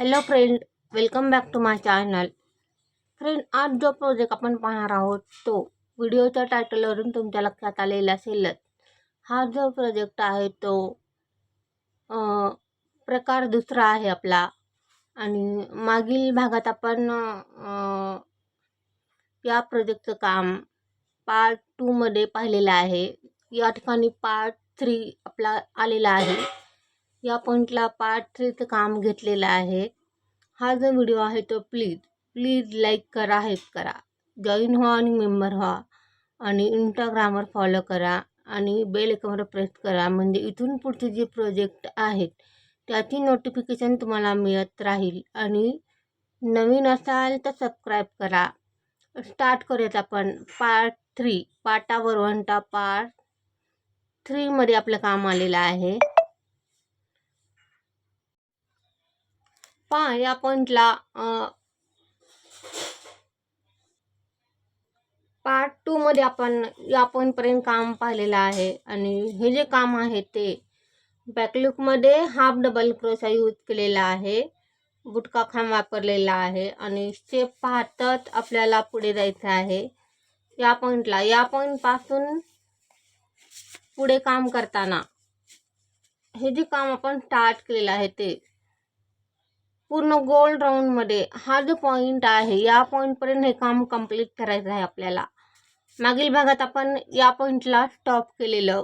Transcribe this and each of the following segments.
Hello friend welcome back to my channel friend आज जो project आपण पाहणार आहोत तो व्हिडिओच्या टायटलवरून तुमच्या लक्षात आलेला असेलच. हा जो प्रोजेक्ट आहे तो प्रकार दुसरा आहे आपला. आणि मागील भागात आपण या प्रोजेक्टचं काम पार्ट टूमध्ये पाहिलेलं आहे. या ठिकाणी पार्ट थ्री आपला आलेला आहे. या पॉईंटला पार्ट थ्रीचं काम घेतलेलं आहे. हा जो व्हिडिओ आहे तो प्लीज प्लीज लाईक करा हेल्प करा. जॉईन व्हा आणि मेंबर व्हा. आणि इंस्टाग्रामवर फॉलो करा आणि बेल आयकॉनवर प्रेस करा. म्हणजे इथून पुढचे जे प्रोजेक्ट आहेत त्याची नोटिफिकेशन तुम्हाला मिळत राहील. आणि नवीन असाल तर सबस्क्राईब करा. स्टार्ट करूयात आपण. पार्ट थ्री पाटावर वंटा पार्ट थ्रीमध्ये आपलं काम आलेलं आहे. पहा या पॉईंटला पार्ट टूमध्ये आपण या पॉईंटपर्यंत काम पाहिलेलं आहे. आणि हे जे काम आहे ते बॅकलुकमध्ये हाफ डबल क्रोशा यूज केलेला आहे. बुटका खांब वापरलेला आहे. आणि स्टेप पाहतच आपल्याला पुढे जायचं आहे या पॉईंटला या पॉईंटपासून पुढे काम करताना हे जे काम आपण स्टार्ट केलेलं आहे ते पूर्ण गोल राऊंडमध्ये हा जो पॉईंट आहे या पॉईंटपर्यंत हे काम कंप्लीट करायचं आहे आपल्याला. मागील भागात आपण या पॉईंटला स्टॉप केलेलं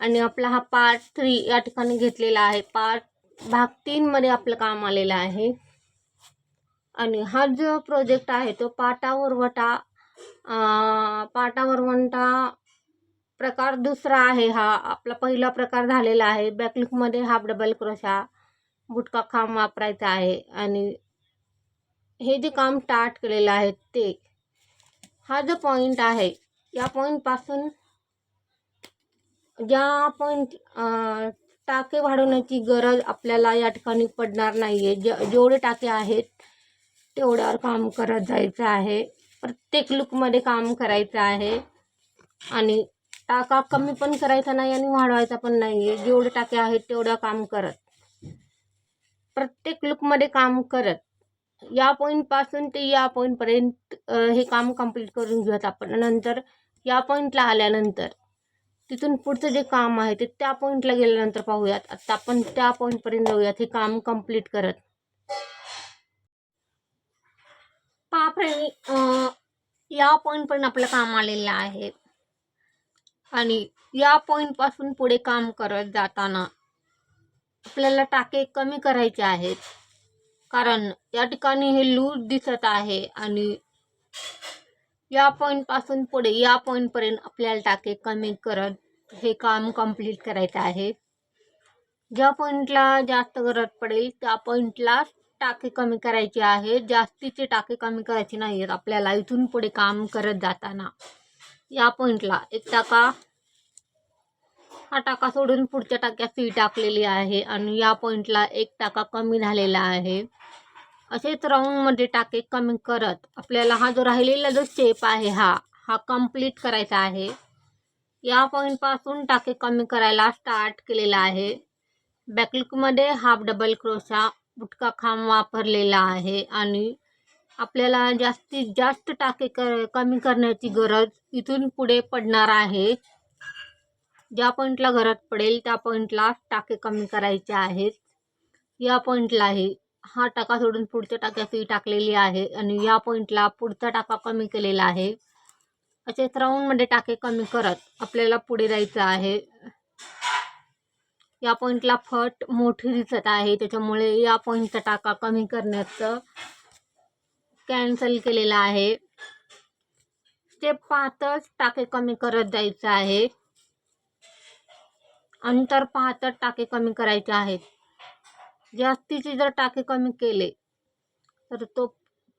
आणि आपला हा पार्ट थ्री या ठिकाणी घेतलेला आहे. पार्ट भाग तीनमध्ये आपलं काम आलेलं आहे. आणि हा जो प्रोजेक्ट आहे तो पाटावर वटा पाटावर वंटा प्रकार दुसरा आहे हा. आपला पहिला प्रकार झालेला आहे. बॅकलुकमध्ये हाफ डबल क्रोशा बुटका खांब वापरायचा आहे आणि हे जे काम स्टार्ट केलेलं आहे ते हा जो पॉईंट आहे या पॉईंटपासून ज्या पॉईंट टाके वाढवण्याची गरज आपल्याला या ठिकाणी पडणार नाही आहे जे जेवढे टाके आहेत तेवढ्यावर काम करत जायचं आहे. प्रत्येक लुकमध्ये काम करायचं आहे. आणि टाका कमी पण करायचा नाही आणि वाढवायचा पण नाही आहे जेवढे टाके आहेत तेवढं काम करत. प्रत्येक लुकमध्ये काम करत. या पॉईंटपासून ते या पॉईंटपर्यंत हे काम कंप्लीट करून घेऊयात आपण. नंतर या पॉईंटला आल्यानंतर तिथून पुढचं जे काम आहे ते त्या पॉईंटला गेल्यानंतर पाहूयात. आता आपण त्या पॉईंटपर्यंत जाऊयात. हे काम कंप्लीट करत. पहा या पॉईंटपर्यंत आपलं काम आलेलं आहे. आणि या पॉईंटपासून पुढे काम करत जाताना आपल्याला टाके कमी करायचे आहेत. कारण या ठिकाणी हे लूज दिसत आहे आणि या पॉईंटपासून पुढे या पॉईंटपर्यंत आपल्याला टाके कमी करत हे काम कंप्लीट करायचं आहे. ज्या पॉईंटला जास्त गरज पडेल त्या पॉईंटला टाके कमी करायचे आहे. जास्तीचे टाके कमी करायचे नाही आहेत आपल्याला इथून पुढे काम करत जाताना या पॉईंटला एक टाका हा टाका सोडून पुढच्या टाक्यात फी टाकलेली आहे आणि या पॉईंटला एक टाका कमी झालेला आहे. असेच राऊंडमध्ये टाके कमी करत. आपल्याला हा जो राहिलेला जो स्टेप आहे हा हा कंप्लीट करायचा आहे. या पॉईंटपासून टाके कमी करायला स्टार्ट केलेला आहे. बॅकलुकमध्ये हाफ डबल क्रोशा बुटका खांब वापरलेला आहे आणि आपल्याला जास्तीत जास्त टाके कर कमी करण्याची गरज इथून पुढे पडणार आहे. ज्या पॉईंटला घरात पडेल त्या पॉईंटला टाके कमी करायचे आहेत. या पॉईंटलाही हा टाका सोडून पुढच्या टाक्यात ही टाकलेली आहे आणि या पॉईंटला पुढचा टाका कमी केलेला आहे. असेच राऊंडमध्ये टाके कमी करत आपल्याला पुढे जायचं आहे. या पॉईंटला फट मोठी दिसत आहे त्याच्यामुळे या पॉईंटचा टाका कमी करण्याचं कॅन्सल केलेलं आहे. स्टेप पाहतच टाके कमी करत जायचं आहे. अंतर पाहतच टाके कमी करायचे आहेत. जास्तीचे जर टाके कमी केले तर तो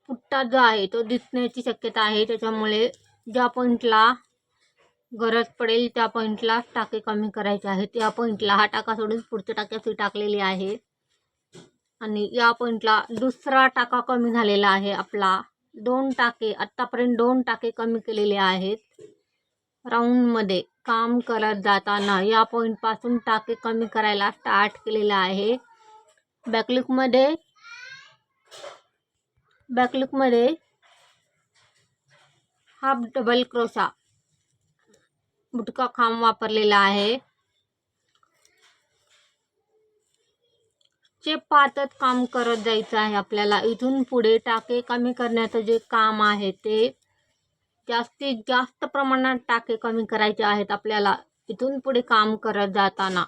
पुट्टा जो आहे तो दिसण्याची शक्यता आहे. त्याच्यामुळे ज्या पॉईंटला गरज पडेल त्या पॉईंटला टाके कमी करायचे आहेत. या पॉईंटला हा टाका सोडून पुढच्या टाक्यात टाकलेली आहे. आणि या पॉईंटला दुसरा टाका कमी झालेला आहे. आपला दोन टाके आत्तापर्यंत दोन टाके कमी केलेले आहेत. राऊंडमध्ये काम करत जाताना या पॉईंटपासून टाके कमी करायला स्टार्ट केलेलं आहे. बॅकलुकमध्ये बॅकलुकमध्ये हाफ डबल क्रोसा बुटका खांब वापरलेला आहे. जे पातत काम करत जायचं आहे आपल्याला इथून पुढे टाके कमी करण्याचं जे काम आहे ते जास्तीत जास्त प्रमाणात टाके कमी करायचे आहेत आपल्याला. इथून पुढे काम करत जाताना.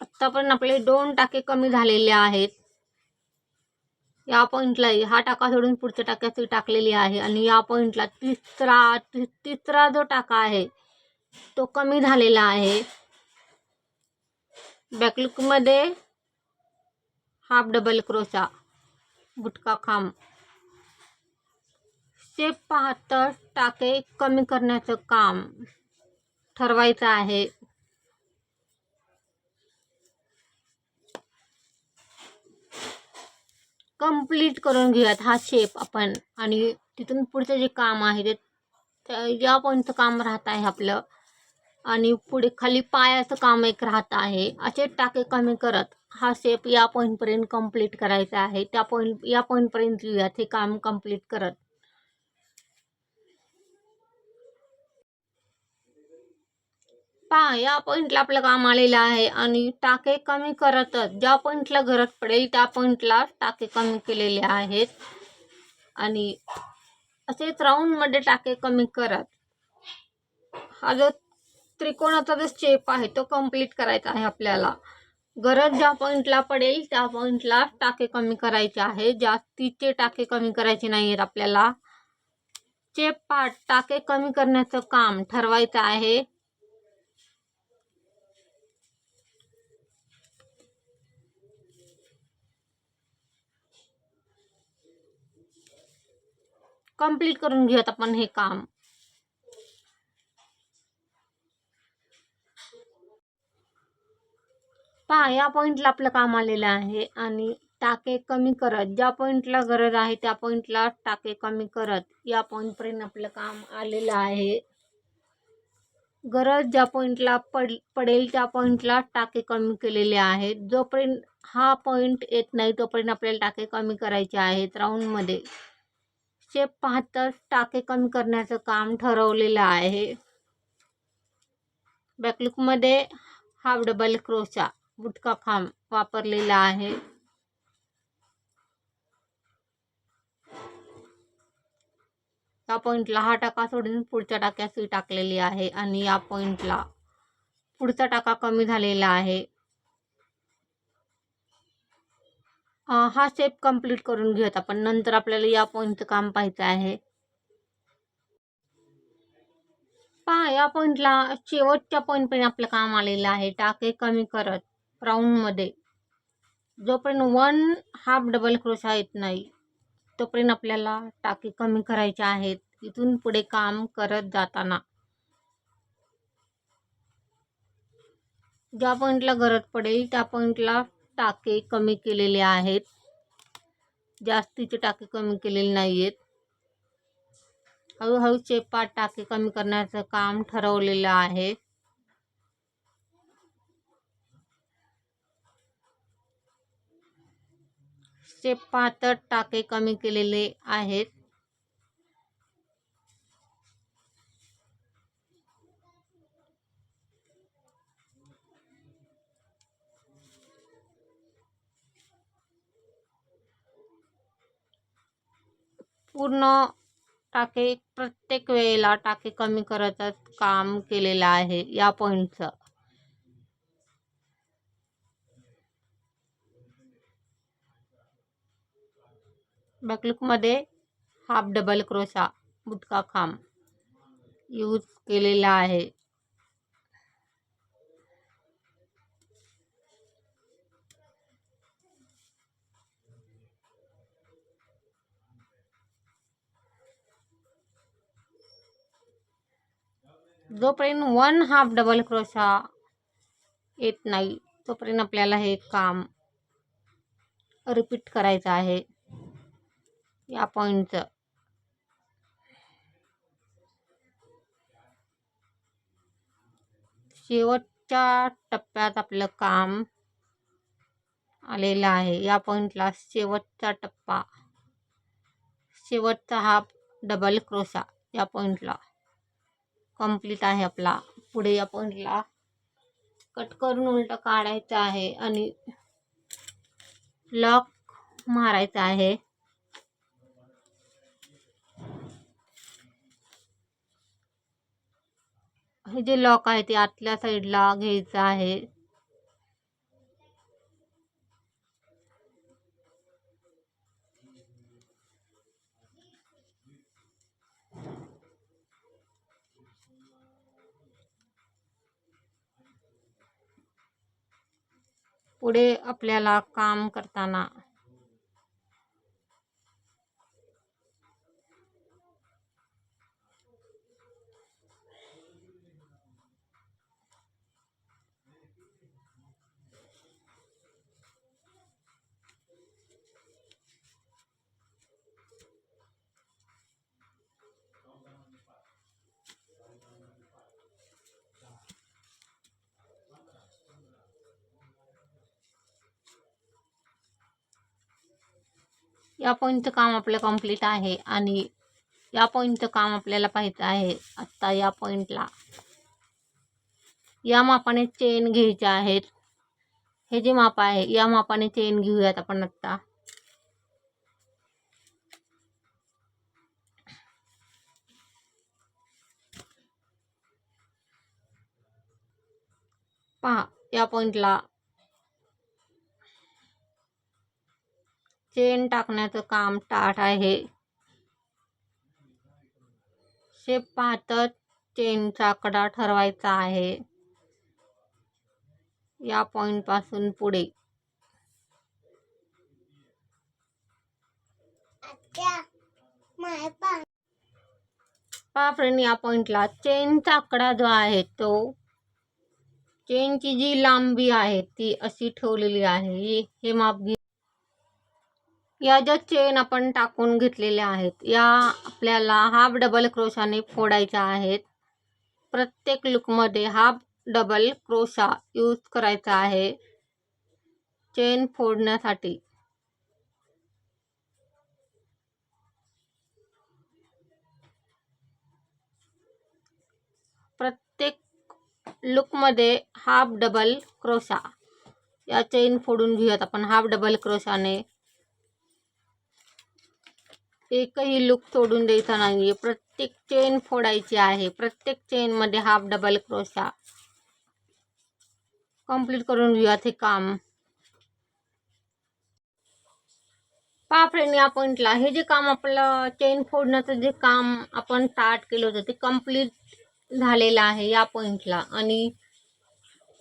आतापर्यंत आपले दोन टाके कमी झालेले आहेत. या पॉईंटला हा टाका सोडून पुढच्या टाक्यात टाकलेली आहे. आणि या पॉईंटला तिसरा तिसरा जो टाका आहे तो कमी झालेला आहे. बॅकलुकमध्ये हाफ डबल क्रोचा गुटका खांब शेप पाहतं टाके कमी करण्याचं काम ठरवायचं आहे. कंप्लीट करून घेऊयात हा शेप आपण आणि तिथून पुढचं जे काम आहे ते या पॉईंटचं काम राहत आहे आपलं. आणि पुढे खाली पायाचं काम एक राहत आहे. असे टाके कमी करत हा शेप या पॉईंटपर्यंत कंप्लीट करायचा आहे. त्या पॉईंट या पॉईंटपर्यंत लिहूयात हे काम कंप्लीट करत. पहा या पॉईंटला आपलं काम आलेलं आहे आणि टाके कमी करतच. ज्या पॉईंटला गरज पडेल त्या पॉईंटला टाके कमी केलेले आहेत. आणि असेच राऊंडमध्ये टाके कमी करत. हा जो त्रिकोणाचा जो शेप आहे तो कंप्लीट करायचा आहे आपल्याला. गरज ज्या पॉईंटला पडेल त्या पॉईंटला टाके कमी करायचे आहे. जास्तीचे टाके कमी करायचे नाही आहेत आपल्याला. चे पाठ टाके कमी करण्याचं काम ठरवायचं आहे. कंप्लीट करून घेऊयात आपण हे काम. पहा या पॉईंटला आपलं काम आलेलं आहे आणि टाके कमी करत. ज्या पॉईंटला गरज आहे त्या पॉईंटला टाके कमी करत. या पॉईंटपर्यंत आपलं काम आलेलं आहे. गरज ज्या पॉईंटला पड पडेल त्या पॉईंटला टाके कमी केलेले आहेत जोपर्यंत हा पॉईंट येत नाही तोपर्यंत आपल्याला टाके कमी करायचे आहेत राऊंडमध्ये शेप पाहताच टाके कमी करण्याचं काम ठरवलेलं आहे. बॅकलुकमध्ये हाफ डबल क्रोशा बुटका खांब वापरलेला आहे. या पॉईंटला हा टाका सोडून पुढच्या टाक्या सुई टाकलेली आहे आणि या पॉईंटला पुढचा टाका कमी झालेला आहे. हा स्टेप कंप्लीट करून घेऊयात आपण. नंतर आपल्याला या पॉईंटचं काम पाहायचं आहे. पहा या पॉईंटला शेवटच्या पॉईंटपर्यंत आपलं काम आलेलं आहे. टाके कमी करत. राऊंडमध्ये जोपर्यंत वन हाफ डबल क्रोशा येत नाही तोपर्यंत आपल्याला टाके कमी करायचे आहेत. इथून पुढे काम करत जाताना. ज्या पॉईंटला गरज पडेल त्या पॉईंटला टाके कमी केलेले आहेत. जास्तीचे टाके कमी केलेले नाही आहेत हळूहळू चेपात टाके कमी करण्याचं काम ठरवलेलं आहे. चेपात टाके कमी केलेले आहेत. पूर्ण टाके प्रत्येक वेळेला टाके कमी करतच काम केलेलं आहे या पॉईंटचं बॅकलुकमध्ये हाफ डबल क्रोशा बुटका खांब यूज केलेला आहे. जोपर्यंत वन हाफ डबल क्रोशा येत नाही तोपर्यंत आपल्याला हे काम रिपीट करायचं आहे. या पॉईंटचं शेवटच्या टप्प्यात आपलं काम आलेलं आहे. या पॉईंटला शेवटचा टप्पा. शेवटचा हा डबल क्रोशा या पॉईंटला कंप्लीट आहे आपला. पुढे या पॉईंटला कट करून उलट काढायचं आहे आणि लॉक मारायचं आहे. हे जे लॉक आहे ते आतल्या साईडला घ्यायचं आहे. पुढे आपल्याला काम करताना या पॉईंटचं काम आपलं कंप्लीट आहे आणि या पॉईंटचं काम आपल्याला पाहायचं आहे. आत्ता या पॉईंटला या मापाने चेन घ्यायच्या आहेत. हे जे माप आहे या मापाने चेन घेऊयात आपण आत्ता पहा या पॉईंटला चेन टाकण्याचं काम टाट आहे. शेप पाहतच चेनचा कडा ठरवायचा आहे. या पॉइंटपासून पुढे. फ्रेंड या पॉइंटला चेनचा आकडा जो आहे तो चेनची जी लांबी आहे ती अशी ठेवलेली आहे. ही- हे माप घे या ज्या चेन आपण टाकून घेतलेल्या आहेत या आपल्याला हाफ डबल क्रोशाने फोडायच्या आहेत. प्रत्येक लुकमध्ये हाफ डबल क्रोशा यूज करायचा आहे. चेन फोडण्यासाठी. प्रत्येक लुकमध्ये हाफ डबल क्रोशा या चेन फोडून घेऊयात आपण हाफ डबल क्रोशाने एकही लुक सोडून द्यायचा नाही प्रत्येक चेन फोडायची आहे. प्रत्येक चेनमध्ये हाफ डबल क्रोशा कंप्लीट करून घेऊयात हे काम. पहा फ्रेंड या पॉईंटला हे जे काम आपलं चेन फोडण्याचं जे काम आपण स्टार्ट केलं होतं ते कंप्लीट झालेलं आहे या पॉईंटला आणि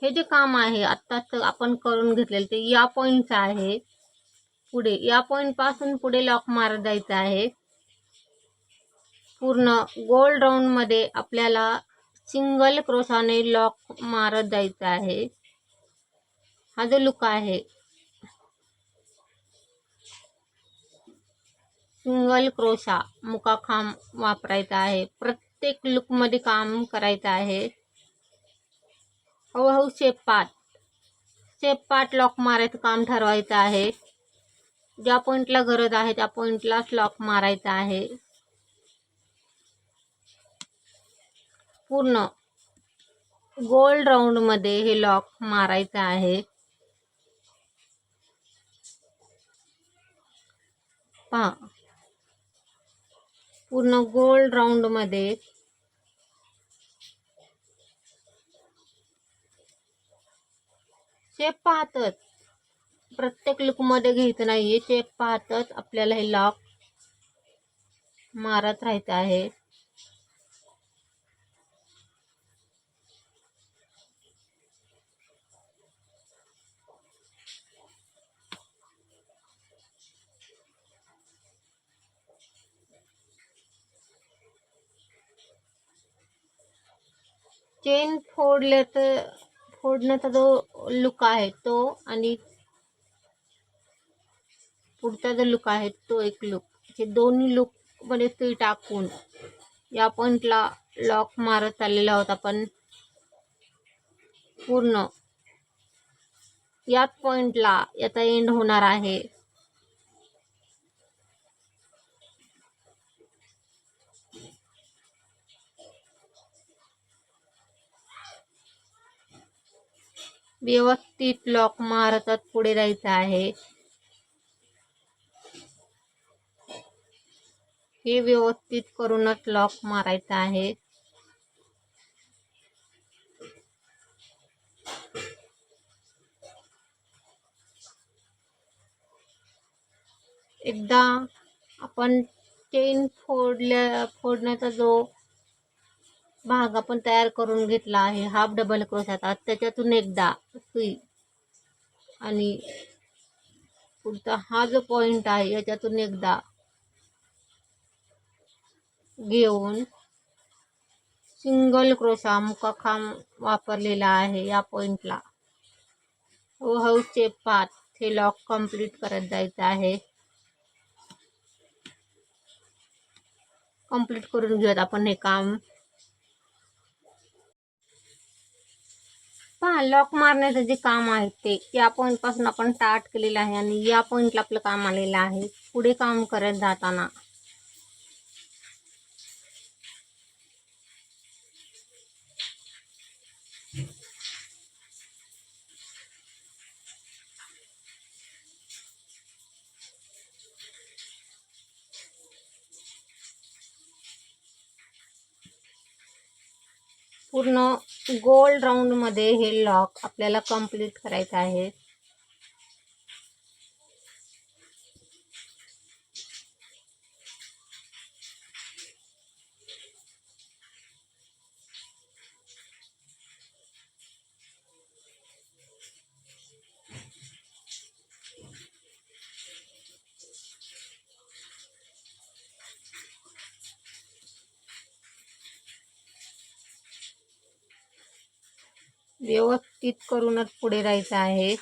हे जे काम आहे आत्ताच आपण करून घेतलेलं ते या पॉईंटचं आहे. पुढे या पॉईंटपासून पुढे लॉक मारत जायचं आहे. पूर्ण गोल राऊंडमध्ये आपल्याला सिंगल क्रोशाने लॉक मारत जायचं आहे. हा जो लुक आहे. सिंगल क्रोशा मुकाखांब वापरायचा आहे. प्रत्येक लुकमध्ये काम करायचं आहे. हळूहळू शेप पाट शेप पाट लॉक मारायचं काम ठरवायचं आहे. ज्या पॉईंटला गरज आहे त्या पॉईंटलाच लॉक मारायचा आहे. पूर्ण गोल राऊंडमध्ये हे लॉक मारायचं आहे. पहा. पूर्ण गोल राऊंडमध्ये शेप पाहतच प्रत्येक लुकमध्ये घ्यायचं नाही. आहे पाहतच आपल्याला हे लॉक मारत राहायचं आहे. चेन फोडल्याचं फोडण्याचा जो लुक आहे तो आणि पुढचा जो लुक आहे तो एक लुक हे दोन्ही लुकमध्ये ती टाकून या पॉईंटला लॉक मारत चाललेला होता पण पूर्ण. याच पॉईंटला याचा एंड होणार आहे. व्यवस्थित लॉक मारतात पुढे जायचं आहे. हे व्यवस्थित करूनच लॉक मारायचं आहे. एकदा आपण चेन फोडल्या फोडण्याचा जो भाग आपण तयार करून घेतला आहे हाफ डबल क्रोशाचा त्याच्यातून एकदा सुई आणि पुढचा हा जो पॉइंट आहे याच्यातून एकदा घेऊन सिंगल क्रोशा मुका खांब वापरलेला आहे या पॉइंटला. व हाऊसचे पाच हे लॉक कंप्लीट करत जायचं कंप्लीट हे काम. पहा, लॉक मारण्याचं जे काम आहे ते, या पॉईंटपासून आपण स्टार्ट आणि या पॉईंटला आपलं काम आलेलं आहे. काम करत मित्रांनो गोल राऊंडमध्ये हे लॉक आपल्याला कंप्लीट करायचं आहे. व्यवस्थित करूनच पुढे राहायचं आहे.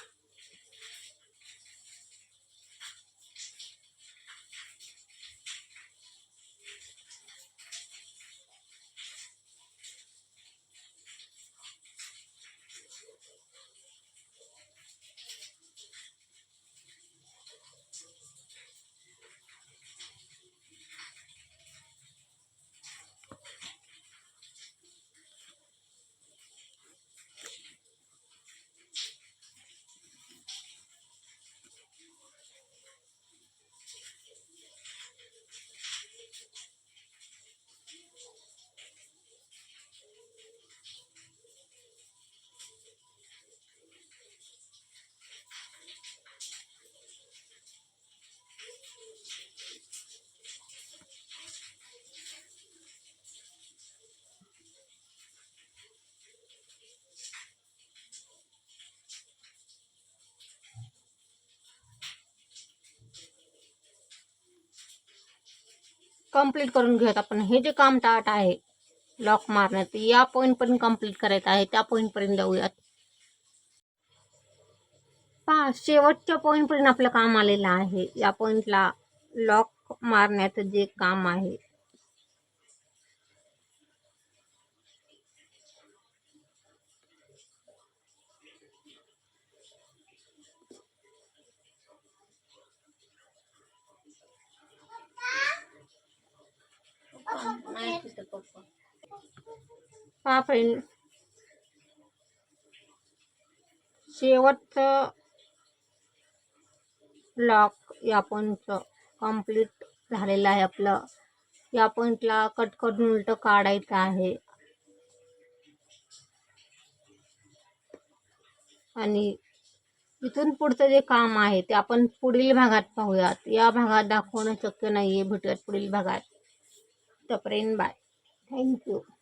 कंप्लीट करून घेऊयात आपण. हे जे काम टाट आहे लॉक मारण्यात या पॉईंटपर्यंत कंप्लीट करायचं आहे. त्या पॉईंटपर्यंत जाऊयात. पहा शेवटच्या पॉईंटपर्यंत आपलं काम आलेलं आहे. या पॉईंटला लॉक मारण्याचं जे काम आहे फ्रेंड शेवटचं लॉक या पॉईंटचं कंप्लीट झालेलं आहे आपलं. या पॉईंटला कट करून उलटं काढायचं आहे. आणि इथून पुढचं जे काम आहे ते आपण पुढील भागात पाहूयात. या भागात दाखवणं शक्य नाही आहे भेटूयात पुढील भागात. ito pa? Thank you.